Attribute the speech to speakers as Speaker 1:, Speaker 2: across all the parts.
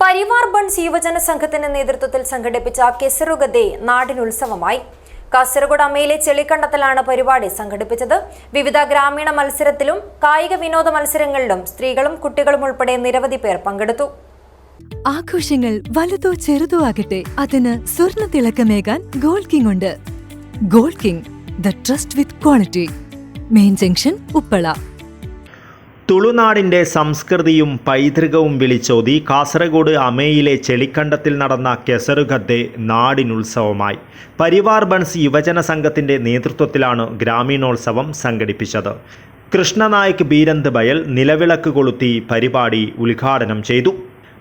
Speaker 1: Parivar buns യുവജന സംഘത്തിന്റെ നേതൃത്വത്തിൽ സംഘടിപ്പിച്ച കെസറുഗദേ നാടിനുത്സവമായി. കാസർഗോഡ് അമ്മയിലെ ചെളിക്കണ്ടത്തിലാണ് പരിപാടി സംഘടിപ്പിച്ചത്. വിവിധ ഗ്രാമീണ മത്സരത്തിലും കായിക വിനോദ മത്സരങ്ങളിലും സ്ത്രീകളും കുട്ടികളും ഉൾപ്പെടെ നിരവധി പേർ പങ്കെടുത്തു.
Speaker 2: ആഘോഷങ്ങൾ വലുതോ ചെറുതോ ആകട്ടെ അതിന് സ്വർണ തിളക്കമേകാൻ ഗോൾഡ് കിങ് ഉണ്ട്. Gold king the trust with quality. Main junction Uppala.
Speaker 3: തുളുനാടിന്റെ സംസ്കൃതിയും പൈതൃകവും വിളിച്ചോതി കാസർഗോഡ് അമേയിലെ ചെളിക്കണ്ടത്തിൽ നടന്ന കെസറുഗദ്ദെ നാടിനുത്സവമായി. പരിവാർ ബൺസ് യുവജന സംഘത്തിന്റെ നേതൃത്വത്തിലാണ് ഗ്രാമീണോത്സവം സംഘടിപ്പിച്ചത്. കൃഷ്ണനായക് ബീരന്ത് ബയൽ നിലവിളക്ക് കൊളുത്തി പരിപാടി ഉദ്ഘാടനം ചെയ്തു.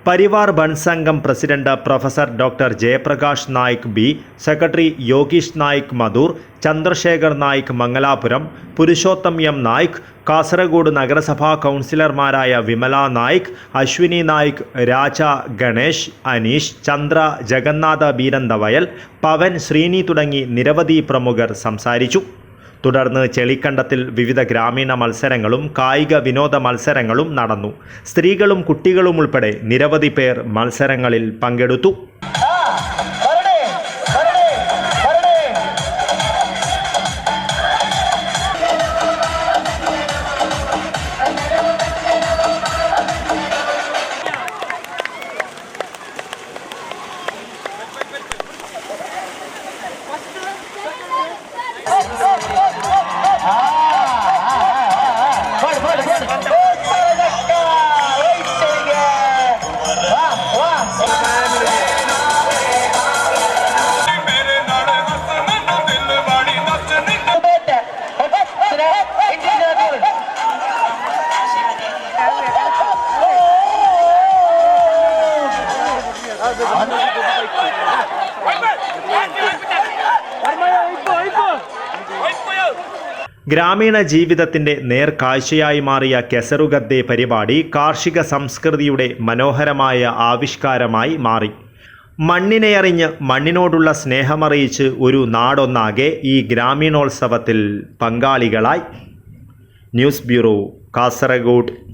Speaker 3: Parivar Bunts Sangham president professor doctor Jayaprakash Naik B secretary Yogeesh Naik Madhur Chandrashekhar Naik Mangalapuram Purushotham M Naik Kasaragod നഗരസഭാ കൗൺസിലർമാരായ വിമല നായിക് അശ്വിനി നായിക് രാജ ഗണേഷ് അനീഷ് ചന്ദ്ര ജഗന്നാഥ ബീരന്തവയൽ പവൻ ശ്രീനി തുടങ്ങി നിരവധി പ്രമുഖർ സംസാരിച്ചു. തുടർന്ന് ചെളിക്കണ്ടത്തിൽ വിവിധ ഗ്രാമീണ മത്സരങ്ങളും കായിക വിനോദ മത്സരങ്ങളും നടന്നു. സ്ത്രീകളും കുട്ടികളും ഉൾപ്പെടെ നിരവധി പേർ മത്സരങ്ങളിൽ പങ്കെടുത്തു. ഗ്രാമീണ ജീവിതത്തിന്റെ നേർക്കാഴ്ചയായി മാറിയ കെസറുഗദ്ദെ പരിപാടി കാർഷിക സംസ്കൃതിയുടെ മനോഹരമായ ആവിഷ്കാരമായി മാറി. മണ്ണിനെ അറിഞ്ഞ് മണ്ണിനോടുള്ള സ്നേഹമറിയിച്ച് ഒരു നാടൊന്നാകെ ഈ ഗ്രാമീണോത്സവത്തിൽ പങ്കാളികളായി. News bureau Kasaragod.